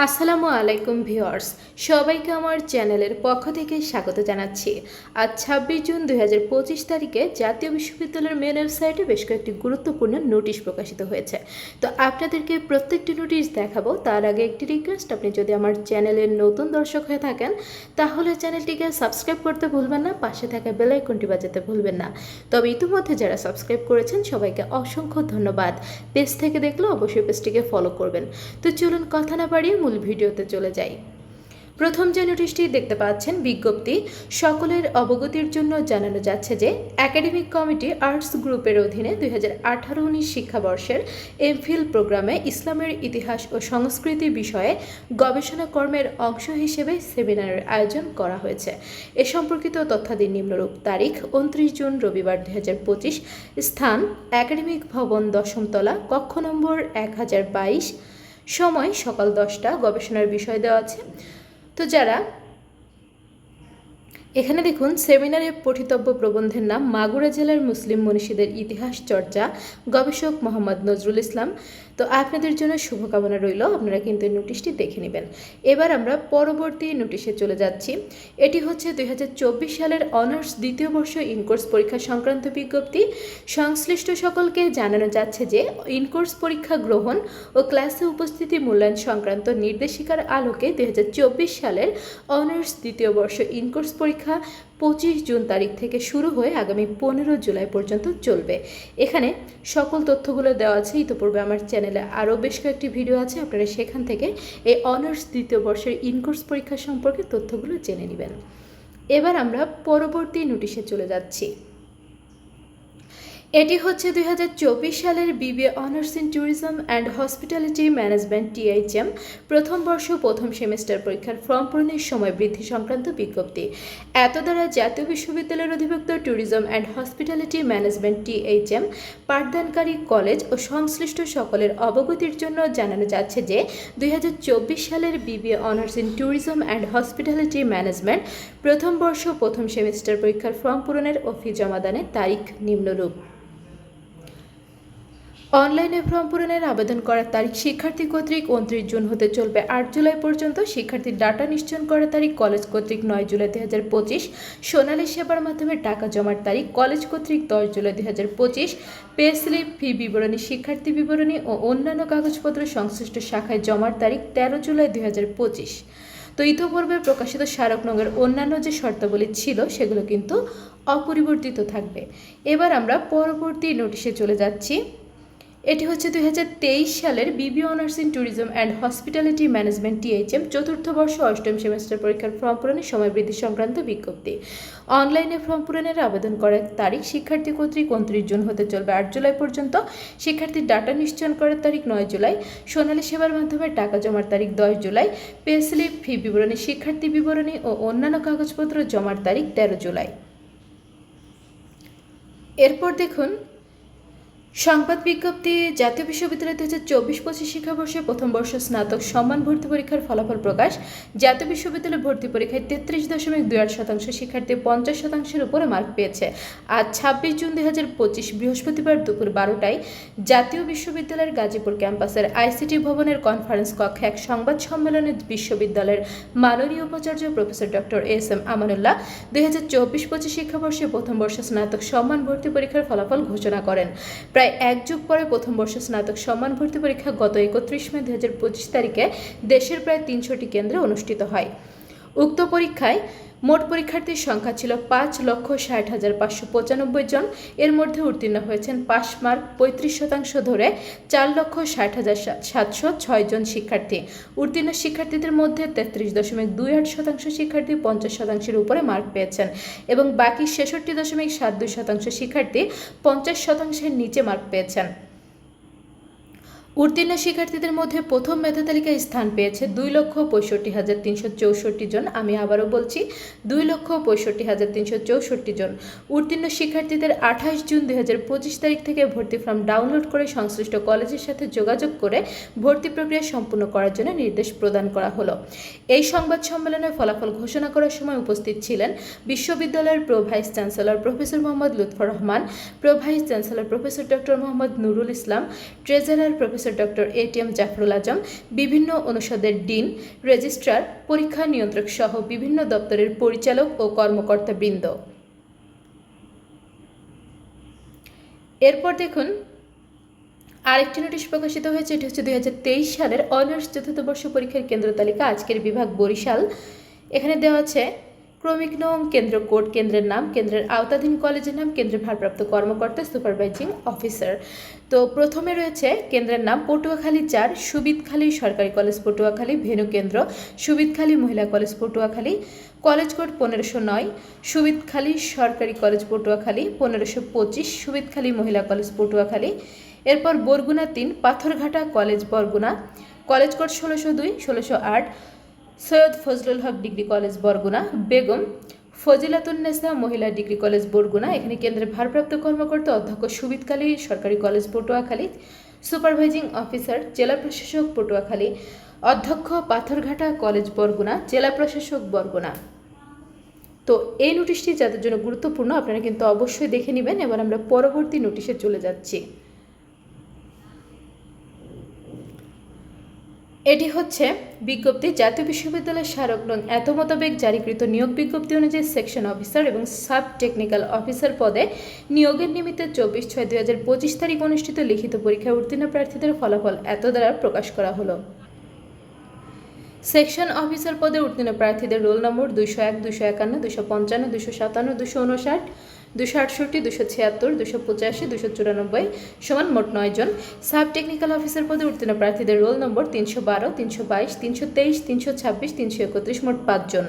আসসালামু আলাইকুম ভিউয়ার্স, সবাইকে আমার চ্যানেলের পক্ষ থেকে স্বাগত জানাচ্ছি। আজ ছাব্বিশ জুন দু হাজার পঁচিশ তারিখে জাতীয় বিশ্ববিদ্যালয়ের মেন ওয়েবসাইটে বেশ কয়েকটি গুরুত্বপূর্ণ নোটিশ প্রকাশিত হয়েছে। তো আপনাদেরকে প্রত্যেকটি নোটিশ দেখাবো, তার আগে একটি রিকোয়েস্ট আপনি যদি আমার চ্যানেলের নতুন দর্শক হয়ে থাকেন, তাহলে চ্যানেলটিকে সাবস্ক্রাইব করতে ভুলবেন না, পাশে থাকা বেল আইকনটি বাজাতে ভুলবেন না। তবে ইতিমধ্যে যারা সাবস্ক্রাইব করেছেন, সবাইকে অসংখ্য ধন্যবাদ। পেজ থেকে দেখলে অবশ্যই পেজটিকে ফলো করবেন। তো চলুন কথা না বাড়িয়ে মূল ভিডিওতে চলে যাই। প্রথম যে নোটিশটি দেখতে পাচ্ছেন, বিজ্ঞপ্তি, সকলের অবগতির জন্য জানানো যাচ্ছে যে, একাডেমিক কমিটি আর্টস গ্রুপের অধীনে দুই হাজার আঠারো উনিশ শিক্ষাবর্ষের এমফিল প্রোগ্রামে ইসলামের ইতিহাস ও সংস্কৃতি বিষয়ে গবেষণা কর্মের অংশ হিসেবে সেমিনারের আয়োজন করা হয়েছে। এ সম্পর্কিত তথ্যাদি নিম্নরূপ তারিখ, উনত্রিশ জুন, রবিবার দুই হাজার পঁচিশ। স্থান, একাডেমিক ভবন দশমতলা, কক্ষ নম্বর এক হাজার বাইশ। সময় সকাল দশটা, গবেষণার বিষয় দেওয়া আছে। তো যারা এখানে দেখুন, সেমিনারে পঠিতব্য প্রবন্ধের নাম মাগুরা জেলার মুসলিম মনীষীদের ইতিহাস চর্চা, গবেষক মোহাম্মদ নজরুল ইসলাম। তো আপনাদের জন্য শুভকামনা রইল, আপনারা কিন্তু এই নোটিশটি দেখে নেবেন। এবার আমরা পরবর্তী নোটিশে চলে যাচ্ছি। এটি হচ্ছে দুই হাজার চব্বিশ সালের অনার্স দ্বিতীয় বর্ষ ইনকোর্স পরীক্ষা সংক্রান্ত বিজ্ঞপ্তি। সংশ্লিষ্ট সকলকে জানানো যাচ্ছে যে, ইনকোর্স পরীক্ষা গ্রহণ ও ক্লাসে উপস্থিতি মূল্যায়ন সংক্রান্ত নির্দেশিকার আলোকে দুই হাজার চব্বিশ সালের অনার্স দ্বিতীয় বর্ষ ইনকোর্স পরীক্ষা পঁচিশ জুন তারিখ থেকে শুরু হয়ে আগামী পনেরো জুলাই পর্যন্ত চলবে। এখানে সকল তথ্যগুলো দেওয়া আছে। ইতোপূর্বে আমার চ্যানেলে আরও বেশ কয়েকটি ভিডিও আছে। আপনারা সেখান থেকে এই অনার্স দ্বিতীয় বর্ষের ইনকোর্স পরীক্ষা সম্পর্কে তথ্যগুলো জেনে নেবেন। এবার আমরা পরবর্তী নোটিশে চলে যাচ্ছি। এটি হচ্ছে দুই হাজার চব্বিশ সালের BBA honours in tourism and hospitality management THM প্রথম বর্ষ প্রথম সেমিস্টার পরীক্ষার ফর্ম পূরণের সময় বৃদ্ধি সংক্রান্ত বিজ্ঞপ্তি। এত দ্বারা জাতীয় বিশ্ববিদ্যালয়ের অধিভুক্ত tourism and hospitality management THM পাঠদানকারী college ও সংশ্লিষ্ট সকলের অবগতির জন্য জানানো যাচ্ছে যে, দুই হাজার চব্বিশ সালের BBA honours in tourism and hospitality management প্রথম বর্ষ প্রথম সেমিস্টার পরীক্ষার ফর্ম পূরণের ও ফি জমাদানের তারিখ নিম্নরূপ। অনলাইনে ফর্ম পূরণের আবেদন করার তারিখ শিক্ষার্থী কর্তৃক উনত্রিশ জুন হতে চলবে। আট জুলাই পর্যন্ত শিক্ষার্থীর ডাটা নিশ্চয়ন করার তারিখ কলেজ কর্তৃক নয় জুলাই দুই হাজার পঁচিশ। সোনালী সেবার মাধ্যমে টাকা জমার তারিখ কলেজ কর্তৃক দশ জুলাই দুই হাজার পঁচিশ। পে স্লিপ, ফি বিবরণী, শিক্ষার্থী বিবরণী ও অন্যান্য কাগজপত্র সংশ্লিষ্ট শাখায় জমার তারিখ তেরো জুলাই দুই হাজার পঁচিশ। তো ইতোপূর্বে প্রকাশিত স্মারকনগরের অন্যান্য যে শর্তাবলী ছিল, সেগুলো কিন্তু অপরিবর্তিত থাকবে। এবার আমরা পরবর্তী নোটিশে চলে যাচ্ছি। এটি হচ্ছে দুই হাজার তেইশ সালের BBA honours in tourism and hospitality management THM চতুর্থ বর্ষ অষ্টম সেমেস্টার পরীক্ষার ফর্ম পূরণের সময় বৃদ্ধি সংক্রান্ত বিজ্ঞপ্তি। অনলাইনে ফর্ম পূরণের আবেদন করার তারিখ শিক্ষার্থী কর্তৃক উনত্রিশ জুন হতে চলবে আট জুলাই পর্যন্ত। শিক্ষার্থীর ডাটা নিশ্চয়ন করার তারিখ নয় জুলাই। সোনালী সেবার মাধ্যমে টাকা জমার তারিখ দশ জুলাই। পে স্লিপ, ফি বিবরণী, শিক্ষার্থী বিবরণী ও অন্যান্য কাগজপত্র জমার তারিখ তেরো জুলাই। এরপর দেখুন সংবাদ বিজ্ঞপ্তি, জাতীয় বিশ্ববিদ্যালয় দু হাজার চব্বিশ পঁচিশ শিক্ষাবর্ষে প্রথম বর্ষ স্নাতক সম্মান ভর্তি পরীক্ষার ফলাফল প্রকাশ। জাতীয় বিশ্ববিদ্যালয় ভর্তি পরীক্ষায় তেত্রিশ দশমিক দুই আট শতাংশ শিক্ষার্থী পঞ্চাশ শতাংশের উপরে মার্ক পেয়েছে। আজ ছাব্বিশ জুন দুই হাজার পঁচিশ বৃহস্পতিবার দুপুর বারোটায় জাতীয় বিশ্ববিদ্যালয়ের গাজীপুর ক্যাম্পাসের আইসিটি ভবনের কনফারেন্স কক্ষে এক সংবাদ সম্মেলনে বিশ্ববিদ্যালয়ের মাননীয় উপাচার্য professor doctor S M Amanullah দুই হাজার চব্বিশ পঁচিশ শিক্ষাবর্ষে প্রথম বর্ষ স্নাতক সম্মান ভর্তি পরীক্ষার ফলাফল ঘোষণা করেন। প্রায় এক যুগ পরে প্রথম বর্ষ স্নাতক সম্মান ভর্তি পরীক্ষা গত একত্রিশ মে দু পঁচিশ তারিখে দেশের প্রায় তিনশোটি কেন্দ্রে অনুষ্ঠিত হয়। উক্ত পরীক্ষায় মোট পরীক্ষার্থীর সংখ্যা ছিল পাঁচ লক্ষ ষাট হাজার পাঁচশো পঁচানব্বই জন। এর মধ্যে উত্তীর্ণ হয়েছেন পাস মার্ক পঁয়ত্রিশ শতাংশ ধরে চার লক্ষ ষাট হাজার সাতশো ছয় জন শিক্ষার্থী। উত্তীর্ণ শিক্ষার্থীদের মধ্যে তেত্রিশ দশমিক দুই আট শতাংশ শিক্ষার্থী পঞ্চাশ শতাংশের উপরে মার্ক পেয়েছেন এবং বাকি ছেষট্টি দশমিক সাত দুই শতাংশ শিক্ষার্থী পঞ্চাশ শতাংশের নিচে মার্ক পেয়েছেন। উত্তীর্ণ শিক্ষার্থীদের মধ্যে প্রথম মেধা তালিকায় স্থান পেয়েছে দুই লক্ষ পঁয়ষট্টি হাজার তিনশো চৌষট্টি জন। আমি আবারও বলছি, দুই লক্ষ পঁয়ষট্টি হাজার তিনশো চৌষট্টি জন। উত্তীর্ণ শিক্ষার্থীদের আঠাশ জুন দুই হাজার পঁচিশ তারিখ থেকে ভর্তি ফর্ম ডাউনলোড করে সংশ্লিষ্ট কলেজের সাথে যোগাযোগ করে ভর্তি প্রক্রিয়া সম্পূর্ণ করার জন্য নির্দেশ প্রদান করা হলো। এই সংবাদ সম্মেলনে ফলাফল ঘোষণা করার সময় উপস্থিত ছিলেন বিশ্ববিদ্যালয়ের pro vice chancellor professor Mohammad Lutfur Rahman, pro vice chancellor professor doctor Mohammad Nurul Islam, treasurer professor professor doctor A T M Jafrul Azam, বিভিন্ন অনুষদের ডিন, রেজিস্ট্রার, পরীক্ষা নিয়ন্ত্রক সহ বিভিন্ন দপ্তরের পরিচালক ও কর্মকর্তাবৃন্দ। এরপর দেখুন, আরেকটি নোটিশ প্রকাশিত হয়েছে, এটি হচ্ছে দুই হাজার তেইশ সালের অনার্স চতুর্থ বর্ষ পরীক্ষার কেন্দ্র তালিকা, আজকের বিভাগ বরিশাল। এখানে দেওয়া আছে ক্রমিক নং কেন্দ্র কোড কেন্দ্রের নাম, কেন্দ্রের আওতাধীন কলেজের নাম, কেন্দ্রের ভারপ্রাপ্ত কর্মকর্তা, সুপারভাইজিং অফিসার। তো প্রথমে রয়েছে কেন্দ্রের নাম পটুয়াখালী চার সুবিদখালী সরকারি কলেজ পটুয়াখালী, ভেনু কেন্দ্র সুবিদখালী মহিলা কলেজ পটুয়াখালী, কলেজ কোড পনেরোশো নয় সুবিদখালী সরকারি কলেজ পটুয়াখালী পনেরোশো পঁচিশ সুবিদখালী মহিলা কলেজ পটুয়াখালী। এরপর বরগুনা তিন, Patharghata college Barguna, college code ষোলোশো দুই, ষোলোশো আট সৈয়দ ফজলুল হক ডিগ্রি কলেজ বরগুনা, বেগম ফজিলাতুন্নেসা মহিলা ডিগ্রি কলেজ বরগুনা, এখানে কেন্দ্রের ভারপ্রাপ্ত কর্মকর্তা অধ্যক্ষ সুবিদকালী সরকারি কলেজ পটুয়াখালী, সুপারভাইজিং অফিসার জেলা প্রশাসক পটুয়াখালী, অধ্যক্ষ পাথরঘাটা কলেজ বরগুনা, জেলা প্রশাসক বরগুনা। তো এই নোটিশটি যাদের জন্য গুরুত্বপূর্ণ, আপনারা কিন্তু অবশ্যই দেখে নেবেন, এবার আমরা পরবর্তী নোটিশে চলে যাচ্ছি। এটি হচ্ছে বিজ্ঞপ্তি, জাতীয় বিশ্ববিদ্যালয়ের স্মারক নং এত মোতাবেক জারিকৃত নিয়োগ বিজ্ঞপ্তি অনুযায়ী সেকশন অফিসার এবং সাব টেকনিক্যাল অফিসার পদে নিয়োগের নিমিত্তে চব্বিশ ছয় দুই হাজার পঁচিশ তারিখ অনুষ্ঠিত লিখিত পরীক্ষায় উত্তীর্ণ প্রার্থীদের ফলাফল এত দ্বারা প্রকাশ করা হলো। সেকশন অফিসার পদে উত্তীর্ণ প্রার্থীদের রোল নম্বর দুশো এক দুশো একান্ন দুশো পঞ্চান্ন দুশো সাতান্ন দুশো উনষাট দুশো আটষট্টি, দুশো ছিয়াত্তর, দুশো পঁচাশি, দুশো চুরানব্বই সমান মোট সাব টেকনিক্যাল অফিসার পদে উত্তীর্ণ প্রার্থীদের রোল নম্বর তিনশো বারো, তিনশো বাইশ, তিনশো তেইশ, তিনশো ছাব্বিশ, তিনশো একত্রিশ মোট পাঁচজন।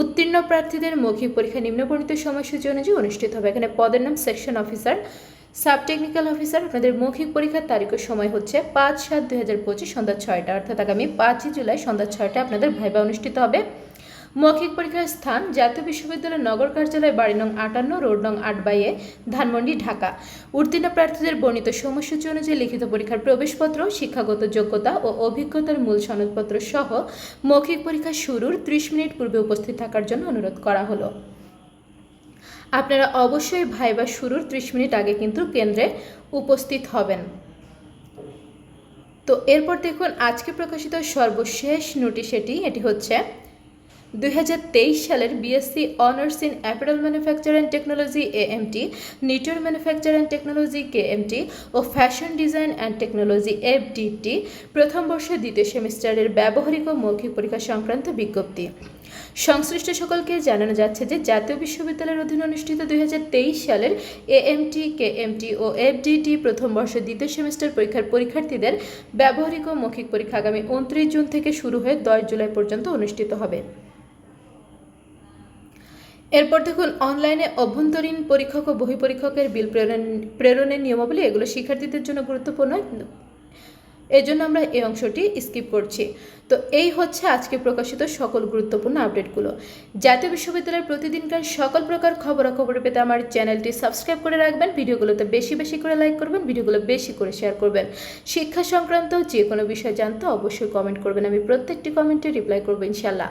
উত্তীর্ণ প্রার্থীদের মৌখিক পরীক্ষা নিম্নবর্ণিত সময়সূচি অনুযায়ী অনুষ্ঠিত হবে। এখানে পদের নাম section officer, sub technical officer. আপনাদের মৌখিক পরীক্ষার তারিখ সময় হচ্ছে পাঁচ সাত দুই হাজার পঁচিশ সন্ধ্যা ছয়টা। অর্থাৎ আগামী পাঁচই জুলাই সন্ধ্যা ছয়টা আপনাদের ভাইবা অনুষ্ঠিত হবে। মৌখিক পরীক্ষার স্থান জাতীয় বিশ্ববিদ্যালয়ের নগর কার্যালয় বাড়ি নং আটান্ন, রোড নং আট বাইয়ে ধানমন্ডি, ঢাকা। উত্তীর্ণ প্রার্থীদের বর্ণিত সময়সূচি অনুযায়ী লিখিত পরীক্ষার প্রবেশপত্র, শিক্ষাগত যোগ্যতা ও অভিজ্ঞতার মূল সনদপত্র সহ মৌখিক পরীক্ষা শুরুর ত্রিশ মিনিট পূর্বে উপস্থিত থাকার জন্য অনুরোধ করা হলো। আপনারা অবশ্যই ভাইবা শুরুর ত্রিশ মিনিট আগে কিন্তু কেন্দ্রে উপস্থিত হবেন। তো এরপর দেখুন আজকে প্রকাশিত সর্বশেষ নোটিশ এটি এটি হচ্ছে দুই হাজার তেইশ সালের BSc honours in apparel manufacture and technology AMT NITER manufacture and technology KMT O fashion design and technology F FDT প্রথম বর্ষের দ্বিতীয় সেমিস্টারের ব্যবহারিক ও মৌখিক পরীক্ষা সংক্রান্ত বিজ্ঞপ্তি। সংশ্লিষ্ট সকলকে জানানো যাচ্ছে যে জাতীয় বিশ্ববিদ্যালয়ের অধীনে অনুষ্ঠিত দুই হাজার তেইশ সালের এএমটি কেএমটি ও এফডিটি প্রথম বর্ষের দ্বিতীয় সেমিস্টার পরীক্ষার পরীক্ষার্থীদের ব্যবহারিক ও মৌখিক পরীক্ষা আগামী উনত্রিশ জুন থেকে শুরু হয়ে দশ জুলাই পর্যন্ত অনুষ্ঠিত হবে। এরপর দেখুন, অনলাইনে অভ্যন্তরীণ পরীক্ষক ও বহি পরীক্ষকের বিল প্রেরণ, প্রেরণের নিয়মাবলী এগুলো শিক্ষার্থীদের জন্য গুরুত্বপূর্ণ। এই জন্য আমরা এই অংশটি স্কিপ করছি। তো এই হচ্ছে আজকে প্রকাশিত সকল গুরুত্বপূর্ণ আপডেটগুলো। জাতীয় বিশ্ববিদ্যালয়ের প্রতিদিনকার সকল প্রকার খবরাখবর পেতে আমার চ্যানেলটি সাবস্ক্রাইব করে রাখবেন, ভিডিওগুলোতে বেশি বেশি করে লাইক করবেন, ভিডিওগুলো বেশি করে শেয়ার করবেন। শিক্ষা সংক্রান্ত যে কোনো বিষয় জানতে অবশ্যই কমেন্ট করবেন, আমি প্রত্যেকটি কমেন্টে রিপ্লাই করব ইনশাল্লাহ